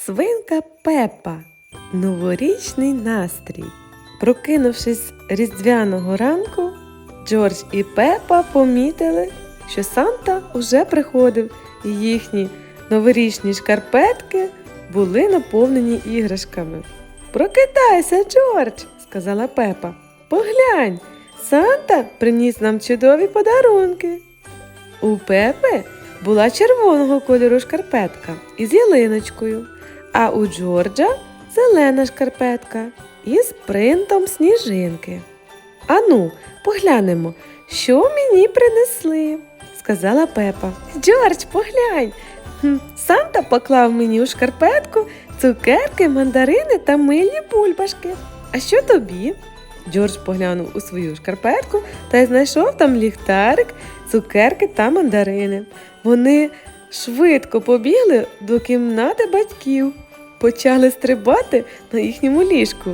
Свинка Пепа. Новорічний настрій. Прокинувшись різдвяного ранку, Джордж і Пепа помітили, що Санта уже приходив, і їхні новорічні шкарпетки були наповнені іграшками. Прокидайся, Джордж, сказала Пепа. Поглянь, Санта приніс нам чудові подарунки. У Пепи була червоного кольору шкарпетка із ялиночкою, а у Джорджа зелена шкарпетка із принтом сніжинки. Ану, поглянемо, що мені принесли, сказала Пепа. Джордж, поглянь. Санта поклав мені у шкарпетку цукерки, мандарини та мильні бульбашки. А що тобі? Джордж поглянув у свою шкарпетку та й знайшов там ліхтарик, цукерки та мандарини. Вони швидко побігли до кімнати батьків, почали стрибати на їхньому ліжку.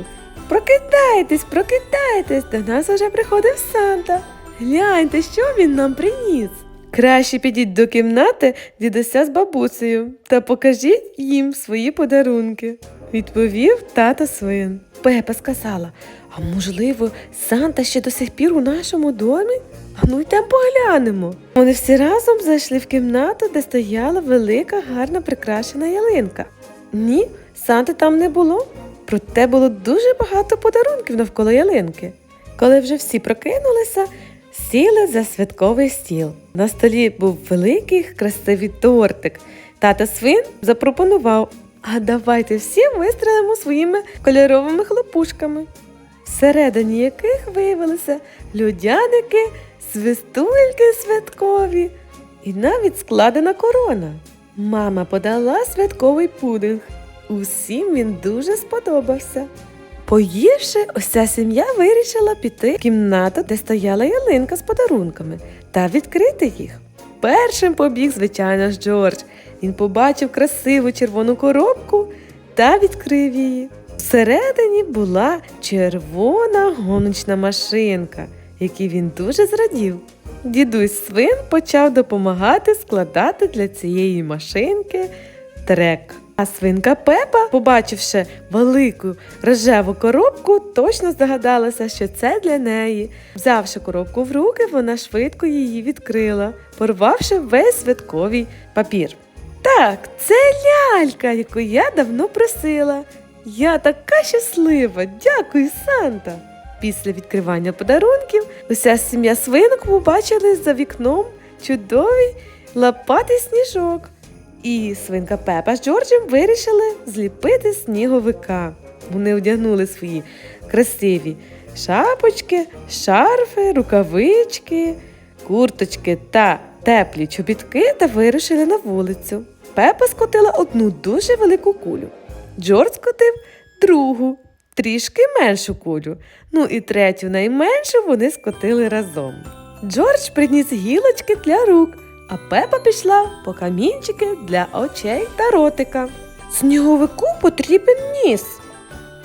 Прокидайтесь, прокидайтесь, до нас уже приходив Санта. Гляньте, що він нам приніс. Краще підіть до кімнати дідуся з бабусею та покажіть їм свої подарунки, відповів тато свин. Пепа сказала, а можливо, Санта ще до сих пір у нашому домі? А ну йдемо поглянемо. Вони всі разом зайшли в кімнату, де стояла велика, гарно прикрашена ялинка. Ні, Санти там не було. Проте було дуже багато подарунків навколо ялинки. Коли вже всі прокинулися, сіли за святковий стіл. На столі був великий красивий тортик. Тата свин запропонував: а давайте всі вистрелимо своїми кольоровими хлопушками, всередині яких виявилися людяники, свистульки святкові і навіть складена корона. Мама подала святковий пудинг. Усім він дуже сподобався. Поївши, уся сім'я вирішила піти в кімнату, де стояла ялинка з подарунками, та відкрити їх. Першим побіг, звичайно ж, Джордж. Він побачив красиву червону коробку та відкрив її. Всередині була червона гоночна машинка, якій він дуже зрадів. Дідусь свин почав допомагати складати для цієї машинки трек. А свинка Пепа, побачивши велику рожеву коробку, точно здогадалася, що це для неї. Взявши коробку в руки, вона швидко її відкрила, порвавши весь святковий папір. Так, це лялька, яку я давно просила. Я така щаслива, дякую, Санта. Після відкривання подарунків уся сім'я свинок побачили за вікном чудовий лопатий сніжок. І свинка Пепа з Джорджем вирішили зліпити сніговика. Вони одягнули свої красиві шапочки, шарфи, рукавички, курточки та теплі чобітки та вирушили на вулицю. Пепа скотила одну дуже велику кулю. Джордж скотив другу, трішки меншу кулю. Ну і третю найменшу вони скотили разом. Джордж приніс гілочки для рук, а Пепа пішла по камінчики для очей та ротика. Сніговику потрібен ніс.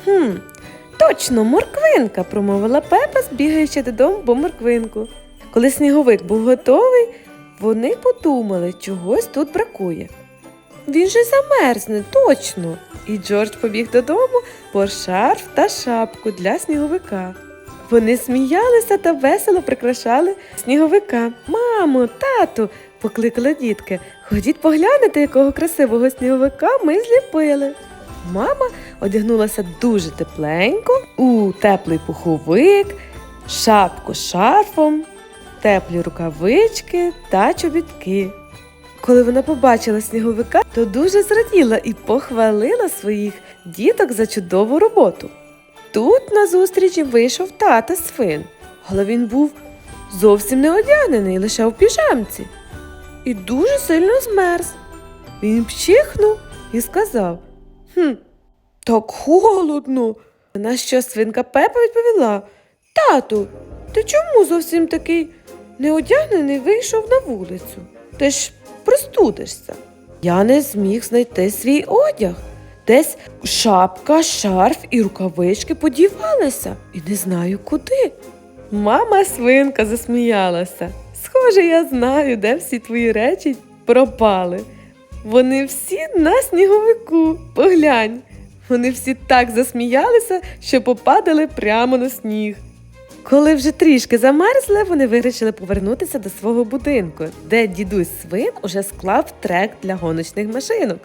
Хм, точно, морквинка, промовила Пепа, збігаючи додому по морквинку. Коли сніговик був готовий, вони подумали, чогось тут бракує. Він же замерзне, точно. І Джордж побіг додому по шарф та шапку для сніговика. Вони сміялися та весело прикрашали сніговика. Мамо, тату, покликали дітки. Ходіть поглянете, якого красивого сніговика ми зліпили. Мама одягнулася дуже тепленько у теплий пуховик, шапку з шарфом, теплі рукавички та чобітки. Коли вона побачила сніговика, то дуже зраділа і похвалила своїх діток за чудову роботу. Тут назустріч вийшов тата свин, але він був зовсім не одягнений, лише в піжамці. І дуже сильно змерз. Він пчихнув і сказав: Хм, так холодно. На що свинка Пепа відповіла: Тату, ти чому зовсім такий неодягнений вийшов на вулицю? Ти ж простудишся. Я не зміг знайти свій одяг. Десь шапка, шарф і рукавички подівалися, і не знаю куди. Мама свинка засміялася. Схоже, я знаю, де всі твої речі пропали. Вони всі на сніговику. Поглянь. Вони всі так засміялися, що попадали прямо на сніг. Коли вже трішки замерзли, вони вирішили повернутися до свого будинку, де дідусь свин уже склав трек для гоночних машинок.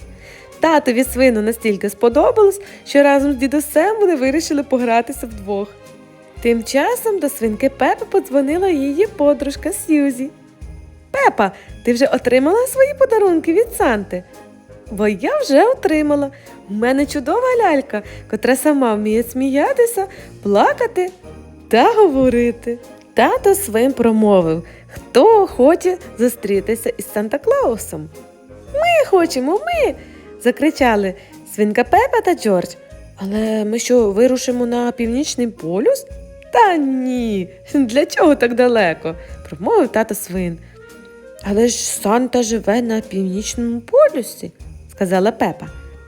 Татові свину настільки сподобалось, що разом з дідусем вони вирішили погратися вдвох. Тим часом до свинки Пепи подзвонила її подружка Сьюзі. Пепа, ти вже отримала свої подарунки від Санти? Бо я вже отримала. У мене чудова лялька, котра сама вміє сміятися, плакати та говорити. Тато свин промовив, хто хоче зустрітися із Санта Клаусом. Ми хочемо, ми. закричали свинка Пепа та Джордж. Але ми що, вирушимо на північний полюс? Та ні, для чого так далеко? промовив тато свин. Але ж Санта живе на північному полюсі, сказала Пепа.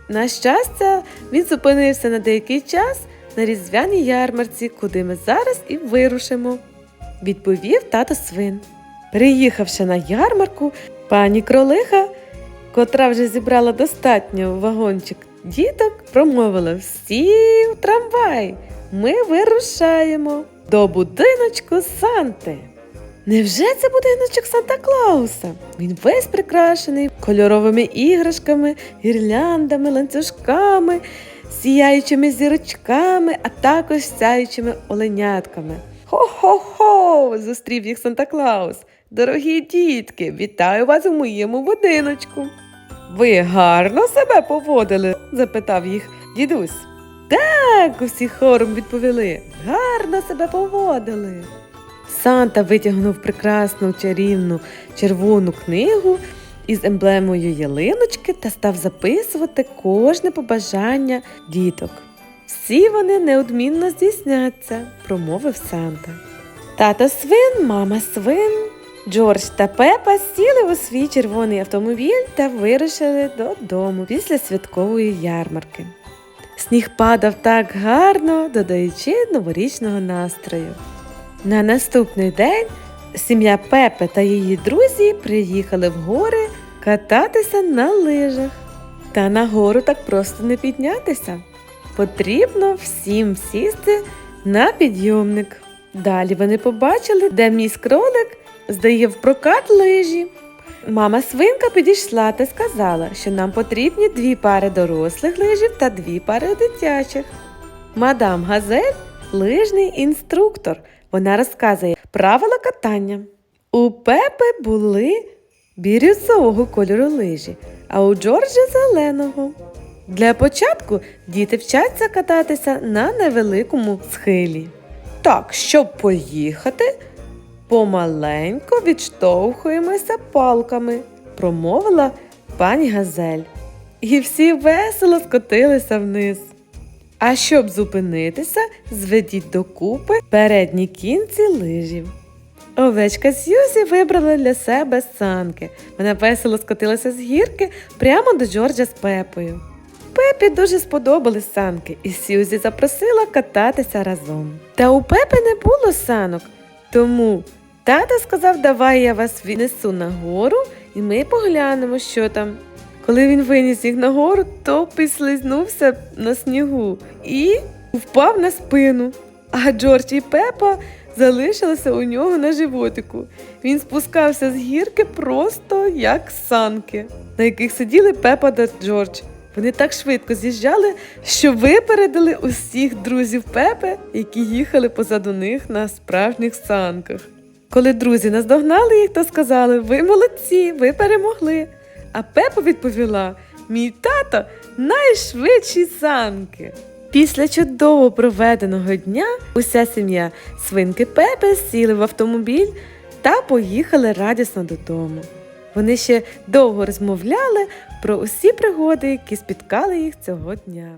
На щастя, він зупинився на деякий час на різдвяній ярмарці, куди ми зараз і вирушимо, відповів тато свин. Приїхавши на ярмарку, пані кролиха, котра вже зібрала достатньо вагончик діток, промовила всі в трамвай. Ми вирушаємо до будиночку Санти. Невже це будиночок Санта Клауса? Він весь прикрашений кольоровими іграшками, гірляндами, ланцюжками, сіяючими зірочками, а також сяючими оленятками. Хо-хо-хо! зустрів їх Санта Клаус. Дорогі дітки, вітаю вас у моєму будиночку. Ви гарно себе поводили? запитав їх дідусь. Так, усі хором відповіли. Гарно себе поводили. Санта витягнув прекрасну чарівну червону книгу із емблемою ялиночки та став записувати кожне побажання діток. Всі вони неодмінно здійсняться, промовив Санта. Тато свин, мама свин, Джордж та Пепа сіли у свій червоний автомобіль та вирушили додому після святкової ярмарки. Сніг падав так гарно, додаючи новорічного настрою. На наступний день сім'я Пепи та її друзі приїхали в гори кататися на лижах. Та на гору так просто не піднятися. Потрібно всім сісти на підйомник. Далі вони побачили, де міс кролик здає в прокат лижі. Мама свинка підійшла та сказала, що нам потрібні дві пари дорослих лижів та дві пари дитячих. Мадам Газель лижний інструктор. Вона розказує правила катання. У Пепи були бірюзового кольору лижі, а у Джорджа зеленого. Для початку діти вчаться кататися на невеликому схилі. Так, щоб поїхати, помаленько відштовхуємося палками, промовила пані Газель. І всі весело скотилися вниз. А щоб зупинитися, зведіть докупи передні кінці лижів. Овечка Сьюзі вибрала для себе санки. Вона весело скотилася з гірки прямо до Джорджа з Пепою. Пепі дуже сподобались санки, і Сьюзі запросила кататися разом. Та у Пепи не було санок, тому тато сказав, давай я вас віднесу нагору, і ми поглянемо, що там. Коли він виніс їх нагору, то підслизнувся на снігу і впав на спину. А Джордж і Пепа залишилися у нього на животику. Він спускався з гірки просто як санки, на яких сиділи Пепа та Джордж. Вони так швидко з'їжджали, що випередили усіх друзів Пепи, які їхали позаду них на справжніх санках. Коли друзі наздогнали їх, то сказали: Ви молодці, ви перемогли. А Пепа відповіла: Мій тато найшвидші санки. Після чудово проведеного дня уся сім'я свинки Пепе сіли в автомобіль та поїхали радісно додому. Вони ще довго розмовляли про усі пригоди, які спіткали їх цього дня.